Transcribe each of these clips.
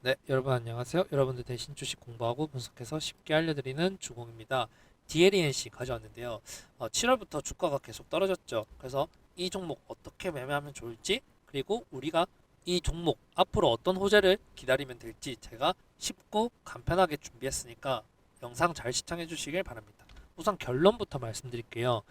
네, 여러분 안녕하세요. 여러분들 대신 주식 공부하고 분석해서 쉽게 알려드리는 주공입니다. DLENC 가져왔는데요. 어, 7월부터 주가가 계속 떨어졌죠. 그래서 이 종목 어떻게 매매하면 좋을지 그리고 우리가 이 종목 앞으로 어떤 호재를 기다리면 될지 제가 쉽고 간편하게 준비했으니까 영상 잘 시청해 주시길 바랍니다. 우선 결론부터 말씀드릴게요.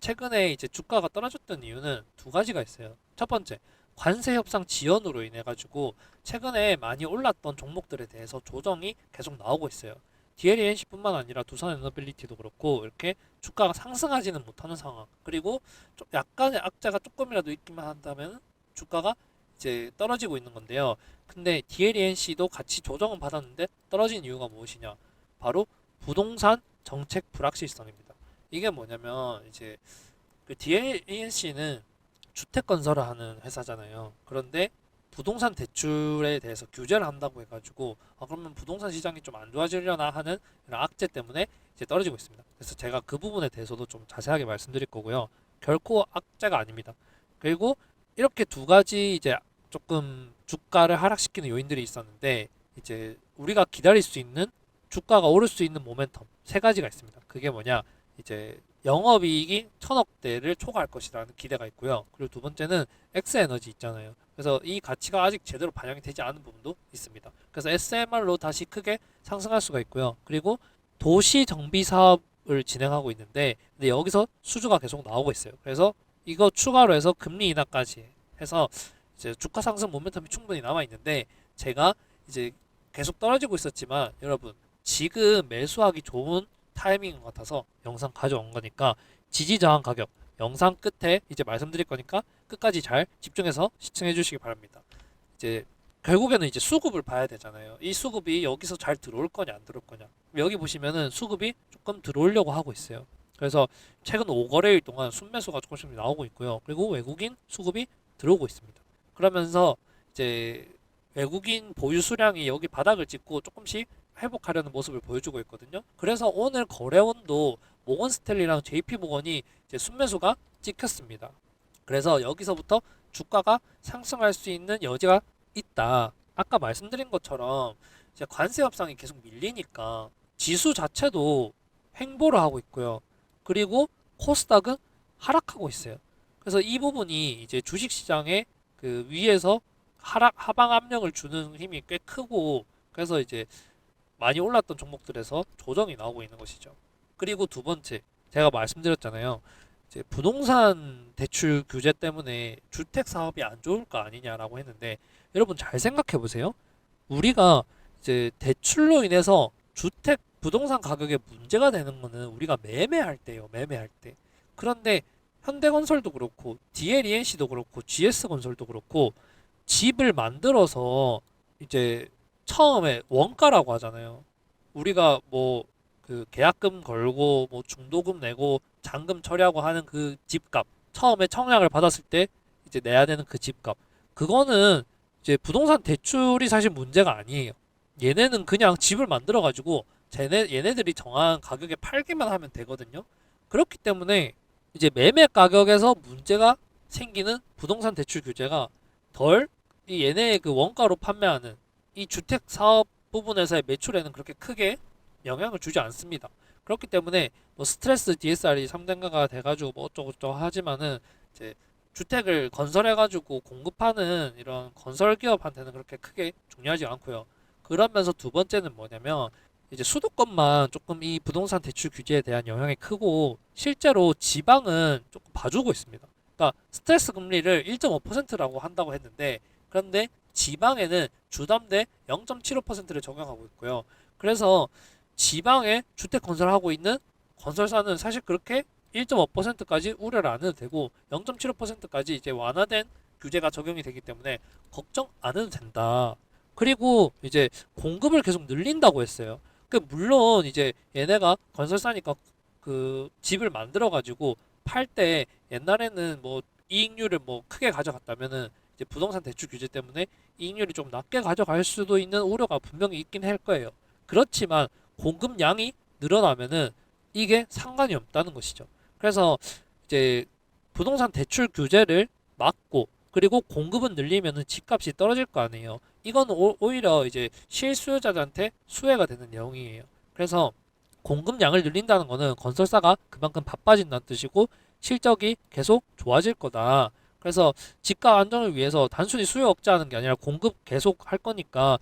최근에 이제 주가가 떨어졌던 이유는 두 가지가 있어요. 첫 번째, 관세 협상 지연으로 인해 가지고 최근에 많이 올랐던 종목들에 대해서 조정이 계속 나오고 있어요. DLNC뿐만 아니라 두산 에너빌리티도 그렇고 이렇게 주가가 상승하지는 못하는 상황. 그리고 좀 약간의 악재가 조금이라도 있기만 한다면 주가가 이제 떨어지고 있는 건데요. 근데 DLNC도 같이 조정은 받았는데 떨어진 이유가 무엇이냐? 바로 부동산 정책 불확실성입니다. 이게 뭐냐면 이제 그 DLNC는 주택 건설을 하는 회사잖아요. 그런데 부동산 대출에 대해서 규제를 한다고 해가지고 아 그러면 부동산 시장이 좀 안 좋아지려나 하는 이런 악재 때문에 이제 떨어지고 있습니다. 그래서 제가 그 부분에 대해서도 좀 자세하게 말씀드릴 거고요. 결코 악재가 아닙니다. 그리고 이렇게 두 가지 이제 조금 주가를 하락시키는 요인들이 있었는데 이제 우리가 기다릴 수 있는 주가가 오를 수 있는 모멘텀 세 가지가 있습니다. 그게 뭐냐? 이제 영업이익이 천억대를 초과할 것이라는 기대가 있고요. 그리고 두 번째는 엑스에너지 있잖아요. 그래서 이 가치가 아직 제대로 반영이 되지 않은 부분도 있습니다. 그래서 SMR로 다시 크게 상승할 수가 있고요. 그리고 도시 정비 사업을 진행하고 있는데 근데 여기서 수주가 계속 나오고 있어요. 그래서 이거 추가로 해서 금리 인하까지 해서 이제 주가 상승 모멘텀이 충분히 남아 있는데 제가 이제 계속 떨어지고 있었지만 여러분 지금 매수하기 좋은 타이밍인 것 같아서 영상 가져온 거니까 지지 저항 가격 영상 끝에 이제 말씀드릴 거니까 끝까지 잘 집중해서 시청해 주시기 바랍니다. 이제 결국에는 이제 수급을 봐야 되잖아요. 이 수급이 여기서 잘 들어올 거냐 안 들어올 거냐. 여기 보시면은 수급이 조금 들어오려고 하고 있어요. 그래서 최근 5거래일 동안 순매수가 조금씩 나오고 있고요. 그리고 외국인 수급이 들어오고 있습니다. 그러면서 이제 외국인 보유 수량이 여기 바닥을 찍고 조금씩 회복하려는 모습을 보여주고 있거든요. 그래서 오늘 거래원도 모건 스탠리랑 JP 모건이 이제 순매수가 찍혔습니다. 그래서 여기서부터 주가가 상승할 수 있는 여지가 있다. 아까 말씀드린 것처럼 이제 관세 협상이 계속 밀리니까 지수 자체도 횡보를 하고 있고요. 그리고 코스닥은 하락하고 있어요. 그래서 이 부분이 이제 주식 시장에 그 위에서 하락 하방 압력을 주는 힘이 꽤 크고 그래서 이제 많이 올랐던 종목들에서 조정이 나오고 있는 것이죠. 그리고 두 번째, 제가 말씀드렸잖아요. 이제 부동산 대출 규제 때문에 주택 사업이 안 좋을 거 아니냐라고 했는데 여러분 잘 생각해 보세요. 우리가 이제 대출로 인해서 주택 부동산 가격에 문제가 되는 거는 우리가 매매할 때요. 매매할 때. 그런데 현대건설도 그렇고 DLENC도 그렇고 GS건설도 그렇고 집을 만들어서 이제 처음에 원가라고 하잖아요. 우리가 뭐 그 계약금 걸고 뭐 중도금 내고 잔금 처리하고 하는 그 집값 처음에 청약을 받았을 때 이제 내야 되는 그 집값 그거는 이제 부동산 대출이 사실 문제가 아니에요. 얘네는 그냥 집을 만들어 가지고 쟤네 얘네들이 정한 가격에 팔기만 하면 되거든요. 그렇기 때문에 이제 매매 가격에서 문제가 생기는 부동산 대출 규제가 덜 이 얘네의 그 원가로 판매하는 이 주택 사업 부분에서의 매출에는 그렇게 크게 영향을 주지 않습니다. 그렇기 때문에 뭐 스트레스 DSR이 3단가가 돼가지고 뭐 어쩌고저쩌고 하지만은 이제 주택을 건설해가지고 공급하는 이런 건설 기업한테는 그렇게 크게 중요하지 않고요. 그러면서 두 번째는 뭐냐면 이제 수도권만 조금 이 부동산 대출 규제에 대한 영향이 크고 실제로 지방은 조금 봐주고 있습니다. 그러니까 스트레스 금리를 1.5%라고 한다고 했는데 그런데 지방에는 주담대 0.75%를 적용하고 있고요. 그래서 지방에 주택 건설하고 있는 건설사는 사실 그렇게 1.5%까지 우려를 안 해도 되고 0.75%까지 이제 완화된 규제가 적용이 되기 때문에 걱정 안 해도 된다. 그리고 이제 공급을 계속 늘린다고 했어요. 그 물론 이제 얘네가 건설사니까 그 집을 만들어 가지고 팔 때 옛날에는 뭐 이익률을 뭐 크게 가져갔다면은 이제 부동산 대출 규제 때문에 이익률이 좀 낮게 가져갈 수도 있는 우려가 분명히 있긴 할 거예요. 그렇지만 공급량이 늘어나면은 이게 상관이 없다는 것이죠. 그래서 이제 부동산 대출 규제를 막고 그리고 공급은 늘리면은 집값이 떨어질 거 아니에요. 이건 오, 오히려 이제 실수요자들한테 수혜가 되는 내용이에요. 그래서 공급량을 늘린다는 거는 건설사가 그만큼 바빠진다는 뜻이고 실적이 계속 좋아질 거다. 그래서 집값 안정을 위해서 단순히 수요 억제하는 게 아니라 공급 계속 할 거니까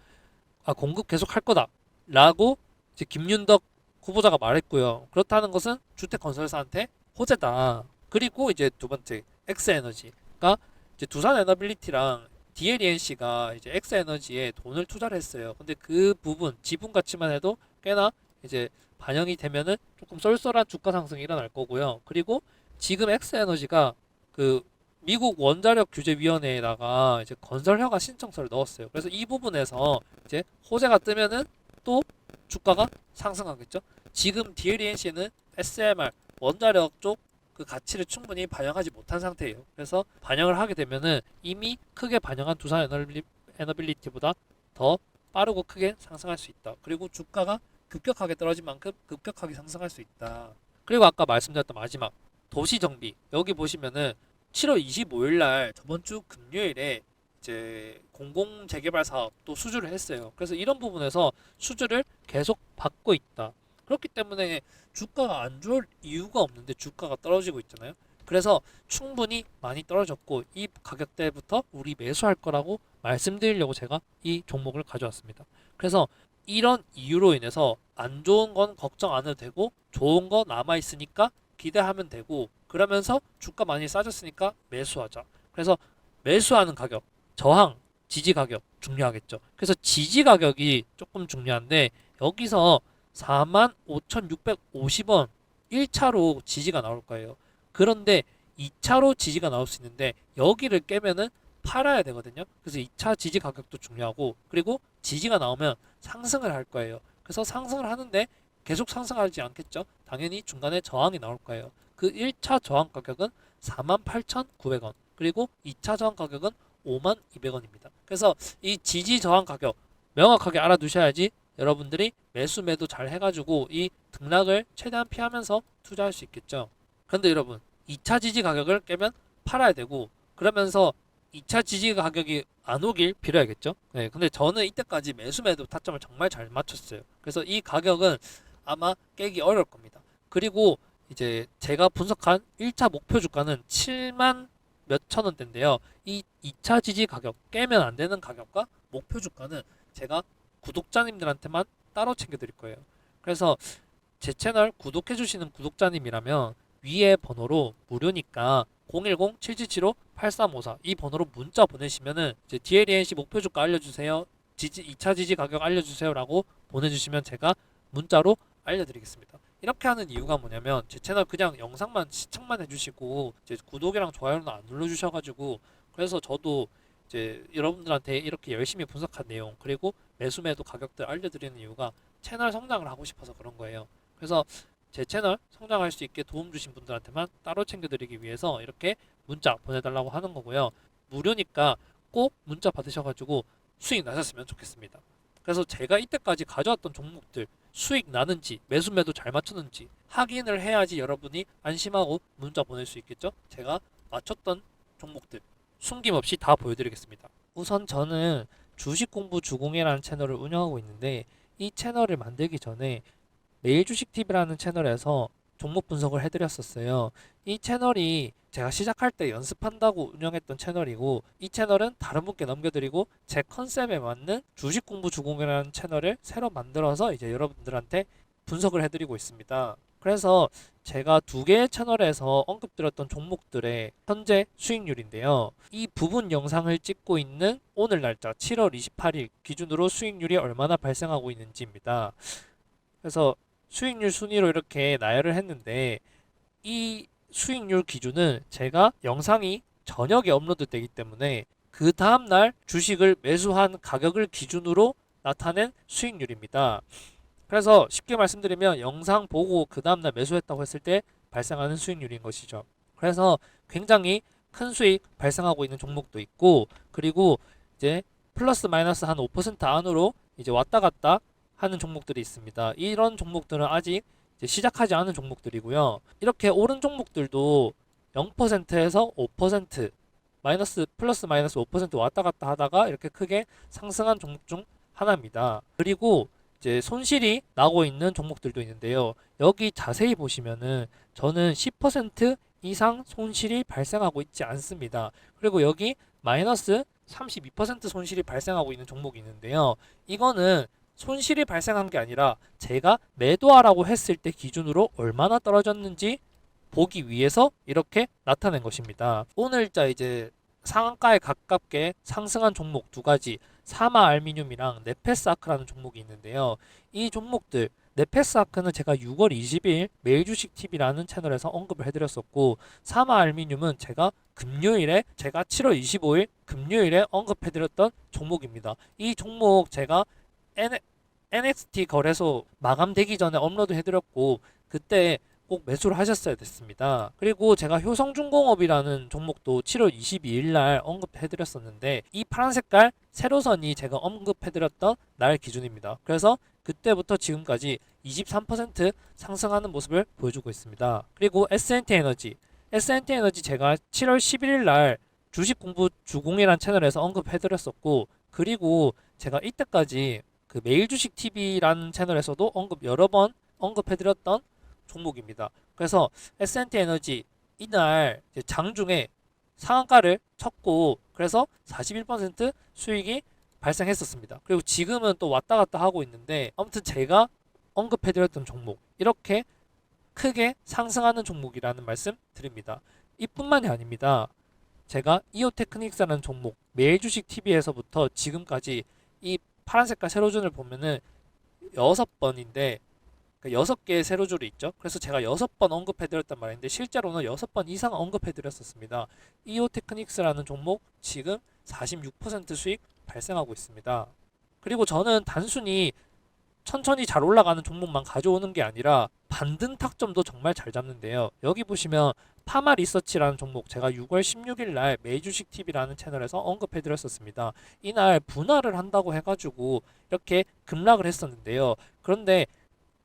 아 공급 계속 할 거다라고 이제 김윤덕 후보자가 말했고요. 그렇다는 것은 주택 건설사한테 호재다. 그리고 이제 두 번째 엑스에너지가 이제 두산 에너빌리티랑 DLENC가 이제 엑스에너지에 돈을 투자를 했어요. 근데 그 부분 지분 가치만 해도 꽤나 이제 반영이 되면은 조금 쏠쏠한 주가 상승이 일어날 거고요. 그리고 지금 엑스에너지가 그 미국 원자력 규제 위원회에다가 이제 건설 허가 신청서를 넣었어요. 그래서 이 부분에서 이제 호재가 뜨면은 또 주가가 상승하겠죠. 지금 DLENC는 SMR 원자력 쪽 그 가치를 충분히 반영하지 못한 상태예요. 그래서 반영을 하게 되면은 이미 크게 반영한 두산 에너빌리, 에너빌리티보다 더 빠르고 크게 상승할 수 있다. 그리고 주가가 급격하게 떨어진 만큼 급격하게 상승할 수 있다. 그리고 아까 말씀드렸던 마지막 도시 정비 여기 보시면은 7월 25일 날 저번 주 금요일에 이제 공공 재개발 사업도 수주를 했어요. 그래서 이런 부분에서 수주를 계속 받고 있다. 그렇기 때문에 주가가 안 좋을 이유가 없는데 주가가 떨어지고 있잖아요. 그래서 충분히 많이 떨어졌고 이 가격대부터 우리 매수할 거라고 말씀드리려고 제가 이 종목을 가져왔습니다. 그래서 이런 이유로 인해서 안 좋은 건 걱정 안 해도 되고 좋은 거 남아 있으니까 기대하면 되고 그러면서 주가 많이 싸졌으니까 매수하자. 그래서 매수하는 가격, 저항, 지지 가격 중요하겠죠. 그래서 지지 가격이 조금 중요한데 여기서 45,650원 1차로 지지가 나올 거예요. 그런데 2차로 지지가 나올 수 있는데 여기를 깨면은 팔아야 되거든요. 그래서 2차 지지 가격도 중요하고 그리고 지지가 나오면 상승을 할 거예요. 그래서 상승을 하는데 계속 상승하지 않겠죠. 당연히 중간에 저항이 나올 거예요. 그 1차 저항 가격은 48,900원. 그리고 2차 저항 가격은 52,200원입니다. 그래서 이 지지 저항 가격 명확하게 알아두셔야지 여러분들이 매수 매도 잘 해가지고 이 등락을 최대한 피하면서 투자할 수 있겠죠. 그런데 여러분 2차 지지 가격을 깨면 팔아야 되고 그러면서 2차 지지 가격이 안 오길 빌어야겠죠. 네, 근데 저는 이때까지 매수 매도 타점을 정말 잘 맞췄어요. 그래서 이 가격은 아마 깨기 어려울 겁니다. 그리고 이제 제가 분석한 1차 목표 주가는 7만 몇천 원대인데요. 이 2차 지지 가격 깨면 안 되는 가격과 목표 주가는 제가 구독자님들한테만 따로 챙겨드릴 거예요. 그래서 제 채널 구독해 주시는 구독자님이라면 위에 번호로 무료니까 010-7775-8354 이 번호로 문자 보내시면은 이제 DLNC 목표 주가 알려주세요. 지지 2차 지지 가격 알려주세요라고 보내주시면 제가 문자로 알려드리겠습니다. 이렇게 하는 이유가 뭐냐면 제 채널 그냥 영상만 시청만 해주시고 이제 구독이랑 좋아요는 안 눌러주셔가지고 그래서 저도 이제 여러분들한테 이렇게 열심히 분석한 내용 그리고 매수 매도 가격들 알려드리는 이유가 채널 성장을 하고 싶어서 그런 거예요. 그래서 제 채널 성장할 수 있게 도움 주신 분들한테만 따로 챙겨드리기 위해서 이렇게 문자 보내달라고 하는 거고요. 무료니까 꼭 문자 받으셔가지고 수익 나셨으면 좋겠습니다. 그래서 제가 이때까지 가져왔던 종목들 수익 나는지 매수 매도 잘 맞췄는지 확인을 해야지 여러분이 안심하고 문자 보낼 수 있겠죠? 제가 맞췄던 종목들 숨김없이 다 보여드리겠습니다. 우선 저는 주식 공부 주공이라는 채널을 운영하고 있는데 이 채널을 만들기 전에 매일 주식 TV라는 채널에서 종목 분석을 해드렸었어요. 이 채널이 제가 시작할 때 연습한다고 운영했던 채널이고 이 채널은 다른 분께 넘겨드리고 제 컨셉에 맞는 주식 공부 주공이라는 채널을 새로 만들어서 이제 여러분들한테 분석을 해드리고 있습니다. 그래서 제가 두 개의 채널에서 언급드렸던 종목들의 현재 수익률인데요. 이 부분 영상을 찍고 있는 오늘 날짜 7월 28일 기준으로 수익률이 얼마나 발생하고 있는지입니다. 그래서 수익률 순위로 이렇게 나열을 했는데 이 수익률 기준은 제가 영상이 저녁에 업로드 되기 때문에 그 다음날 주식을 매수한 가격을 기준으로 나타낸 수익률입니다. 그래서 쉽게 말씀드리면 영상 보고 그 다음날 매수했다고 했을 때 발생하는 수익률인 것이죠. 그래서 굉장히 큰 수익 발생하고 있는 종목도 있고 그리고 이제 플러스 마이너스 한 5% 안으로 이제 왔다 갔다 하는 종목들이 있습니다. 이런 종목들은 아직 시작하지 않은 종목들이고요. 이렇게 오른 종목들도 0%에서 5% 마이너스 플러스 마이너스 5% 왔다 갔다 하다가 이렇게 크게 상승한 종목 중 하나입니다. 그리고 이제 손실이 나고 있는 종목들도 있는데요. 여기 자세히 보시면은 저는 10% 이상 손실이 발생하고 있지 않습니다. 그리고 여기 마이너스 32% 손실이 발생하고 있는 종목이 있는데요. 이거는 손실이 발생한 게 아니라 제가 매도하라고 했을 때 기준으로 얼마나 떨어졌는지 보기 위해서 이렇게 나타낸 것입니다. 오늘자 이제 상한가에 가깝게 상승한 종목 두 가지 사마 알미늄이랑 네페스 아크라는 종목이 있는데요. 이 종목들 네페스 아크는 제가 6월 20일 매일주식 TV라는 채널에서 언급을 해드렸었고 사마 알미늄은 제가 금요일에 제가 7월 25일 금요일에 언급해드렸던 종목입니다. 이 종목 제가 N, NXT 거래소 마감되기 전에 업로드 해드렸고 그때 꼭 매수를 하셨어야 됐습니다. 그리고 제가 효성중공업이라는 종목도 7월 22일 날 언급해드렸었는데 이 파란 색깔 세로선이 제가 언급해드렸던 날 기준입니다. 그래서 그때부터 지금까지 23% 상승하는 모습을 보여주고 있습니다. 그리고 S&T 에너지 S&T 에너지 제가 7월 11일 날 주식 공부 주공이란 채널에서 언급해드렸었고 그리고 제가 이때까지 그 매일 주식 TV라는 채널에서도 언급 여러 번 언급해드렸던 종목입니다. 그래서 S&T 에너지 이날 장중에 상한가를 쳤고 그래서 41% 수익이 발생했었습니다. 그리고 지금은 또 왔다 갔다 하고 있는데 아무튼 제가 언급해드렸던 종목 이렇게 크게 상승하는 종목이라는 말씀 드립니다. 이뿐만이 아닙니다. 제가 이오테크닉스라는 종목 매일 주식 TV에서부터 지금까지 이 파란 색깔 세로준을 보면은 여섯 번인데 그 여섯 개의 세로줄이 있죠. 그래서 제가 여섯 번 언급해드렸단 말인데 실제로는 여섯 번 이상 언급해드렸었습니다. 이오테크닉스라는 종목 지금 46% 수익 발생하고 있습니다. 그리고 저는 단순히 천천히 잘 올라가는 종목만 가져오는 게 아니라 반등 탁점도 정말 잘 잡는데요. 여기 보시면 파마 리서치라는 종목 제가 6월 16일 날 메이주식 TV라는 채널에서 언급해 드렸었습니다. 이날 분할을 한다고 해가지고 이렇게 급락을 했었는데요. 그런데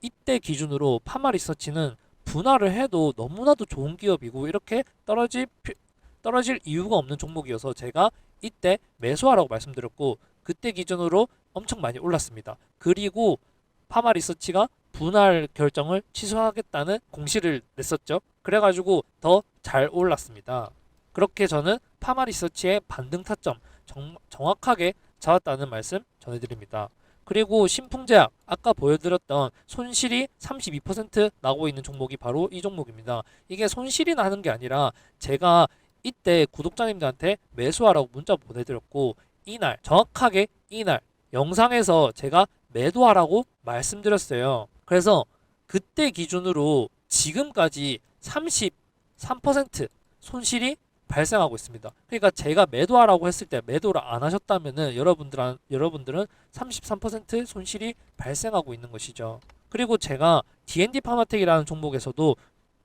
이때 기준으로 파마 리서치는 분할을 해도 너무나도 좋은 기업이고 이렇게 떨어질 피- 떨어질 이유가 없는 종목이어서 제가 이때 매수하라고 말씀드렸고 그때 기준으로 엄청 많이 올랐습니다. 그리고 파마 리서치가 분할 결정을 취소하겠다는 공시를 냈었죠. 그래가지고 더 잘 올랐습니다. 그렇게 저는 파마 리서치의 반등 타점 정, 정확하게 잡았다는 말씀 전해드립니다. 그리고 신풍제약 아까 보여드렸던 손실이 32% 나고 있는 종목이 바로 이 종목입니다. 이게 손실이 나는 게 아니라 제가 이때 구독자님들한테 매수하라고 문자 보내드렸고 이날 정확하게 이날 영상에서 제가 매도하라고 말씀드렸어요. 그래서 그때 기준으로 지금까지 33% 손실이 발생하고 있습니다. 그러니까 제가 매도하라고 했을 때 매도를 안 하셨다면은 여러분들은 여러분들은 33% 손실이 발생하고 있는 것이죠. 그리고 제가 D&D 파마텍이라는 종목에서도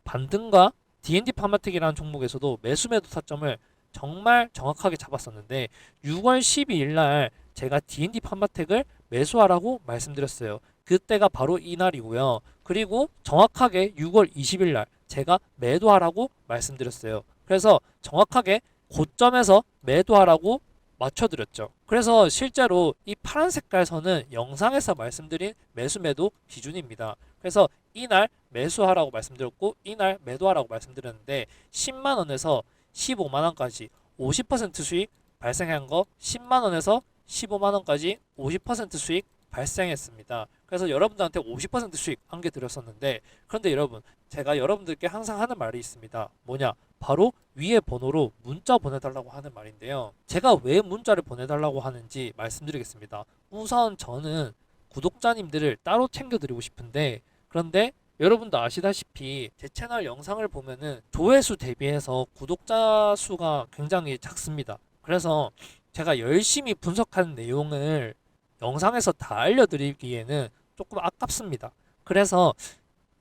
반등과 D&D 파마텍이라는 종목에서도 매수 매도 타점을 정말 정확하게 잡았었는데 6월 12일 날 제가 D&D 파마텍을 매수하라고 말씀드렸어요. 그때가 바로 이 날이고요. 그리고 정확하게 6월 20일 날 제가 매도하라고 말씀드렸어요. 그래서 정확하게 고점에서 매도하라고 맞춰드렸죠. 그래서 실제로 이 파란 색깔 선은 영상에서 말씀드린 매수 매도 기준입니다. 그래서 이날 매수하라고 말씀드렸고 이날 매도하라고 말씀드렸는데 10만 원에서 15만 원까지 50% 수익 발생한 거 10만 원에서 15만 원까지 50% 수익 발생했습니다. 그래서 여러분들한테 50% 수익 안겨 드렸었는데 그런데 여러분 제가 여러분들께 항상 하는 말이 있습니다. 뭐냐? 바로 위에 번호로 문자 보내달라고 하는 말인데요. 제가 왜 문자를 보내달라고 하는지 말씀드리겠습니다. 우선 저는 구독자님들을 따로 챙겨드리고 싶은데 그런데 여러분도 아시다시피 제 채널 영상을 보면은 조회수 대비해서 구독자 수가 굉장히 작습니다. 그래서 제가 열심히 분석하는 내용을 영상에서 다 알려드리기에는 조금 아깝습니다. 그래서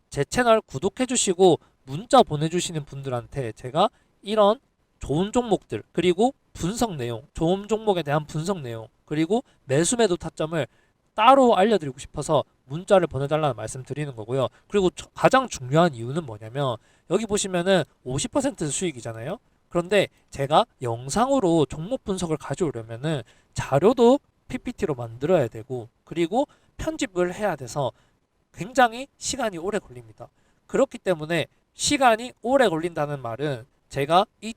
제 채널 구독해 주시고 문자 보내주시는 분들한테 제가 이런 좋은 종목들 그리고 분석 내용, 좋은 종목에 대한 분석 내용 그리고 매수 매도 타점을 따로 알려드리고 싶어서 문자를 보내달라는 말씀 드리는 거고요. 그리고 저- 가장 중요한 이유는 뭐냐면 여기 보시면은 50% 수익이잖아요. 그런데 제가 영상으로 종목 분석을 가져오려면은 자료도 PPT로 만들어야 되고 그리고 편집을 해야 돼서 굉장히 시간이 오래 걸립니다. 그렇기 때문에 시간이 오래 걸린다는 말은 제가 이,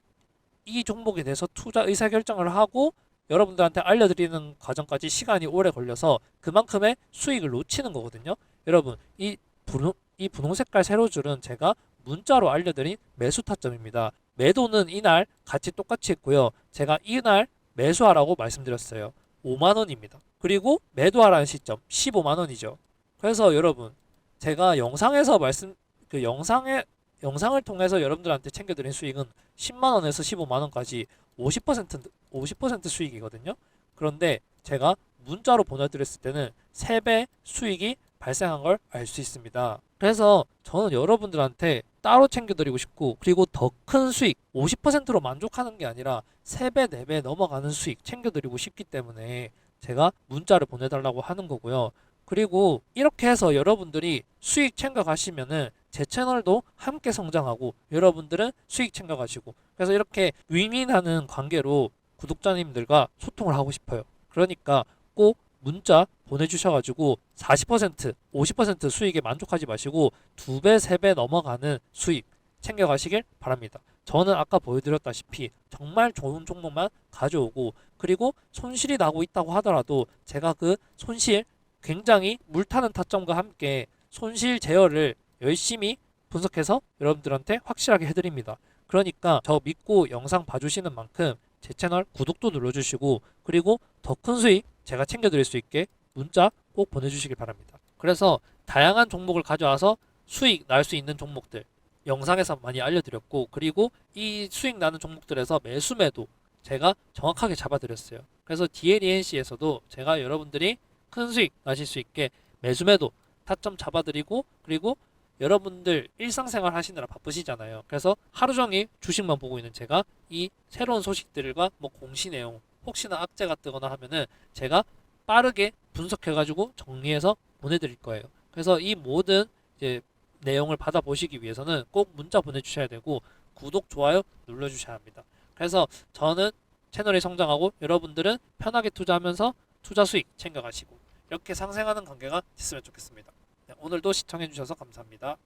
이 종목에 대해서 투자 의사결정을 하고 여러분들한테 알려드리는 과정까지 시간이 오래 걸려서 그만큼의 수익을 놓치는 거거든요. 여러분 이 분홍, 이 분홍 색깔 세로줄은 제가 문자로 알려드린 매수 타점입니다. 매도는 이날 같이 똑같이 했고요. 제가 이날 매수하라고 말씀드렸어요. 5만 원입니다. 그리고 매도하라는 시점 15만 원이죠. 그래서 여러분 제가 영상에서 말씀 그 영상에 영상을 통해서 여러분들한테 챙겨드린 수익은 10만 원에서 15만 원까지 50% 50% 수익이거든요. 그런데 제가 문자로 보내드렸을 때는 3배 수익이 발생한 걸 알 수 있습니다. 그래서 저는 여러분들한테 따로 챙겨드리고 싶고 그리고 더 큰 수익 50%로 만족하는 게 아니라 3배, 4배 넘어가는 수익 챙겨드리고 싶기 때문에 제가 문자를 보내달라고 하는 거고요. 그리고 이렇게 해서 여러분들이 수익 챙겨가시면은 제 채널도 함께 성장하고 여러분들은 수익 챙겨가시고 그래서 이렇게 윈윈하는 관계로 구독자님들과 소통을 하고 싶어요. 그러니까 꼭 문자 보내주셔가지고 40% 50% 수익에 만족하지 마시고 두 배, 세 배 넘어가는 수익 챙겨가시길 바랍니다. 저는 아까 보여드렸다시피 정말 좋은 종목만 가져오고 그리고 손실이 나고 있다고 하더라도 제가 그 손실 굉장히 물타는 타점과 함께 손실 제어를 열심히 분석해서 여러분들한테 확실하게 해드립니다. 그러니까 저 믿고 영상 봐주시는 만큼 제 채널 구독도 눌러주시고 그리고 더 큰 수익 제가 챙겨드릴 수 있게 문자 꼭 보내주시길 바랍니다. 그래서 다양한 종목을 가져와서 수익 날 수 있는 종목들 영상에서 많이 알려드렸고 그리고 이 수익 나는 종목들에서 매수 매도 제가 정확하게 잡아드렸어요. 그래서 DLENC에서도 제가 여러분들이 큰 수익 나실 수 있게 매수 매도 타점 잡아드리고 그리고 여러분들 일상생활 하시느라 바쁘시잖아요. 그래서 하루 종일 주식만 보고 있는 제가 이 새로운 소식들과 뭐 공시 내용 혹시나 악재가 뜨거나 하면은 제가 빠르게 분석해가지고 정리해서 보내드릴 거예요. 그래서 이 모든 이제 내용을 받아보시기 위해서는 꼭 문자 보내주셔야 되고 구독, 좋아요 눌러주셔야 합니다. 그래서 저는 채널이 성장하고 여러분들은 편하게 투자하면서 투자 수익 챙겨가시고 이렇게 상생하는 관계가 됐으면 좋겠습니다. 네, 오늘도 시청해주셔서 감사합니다.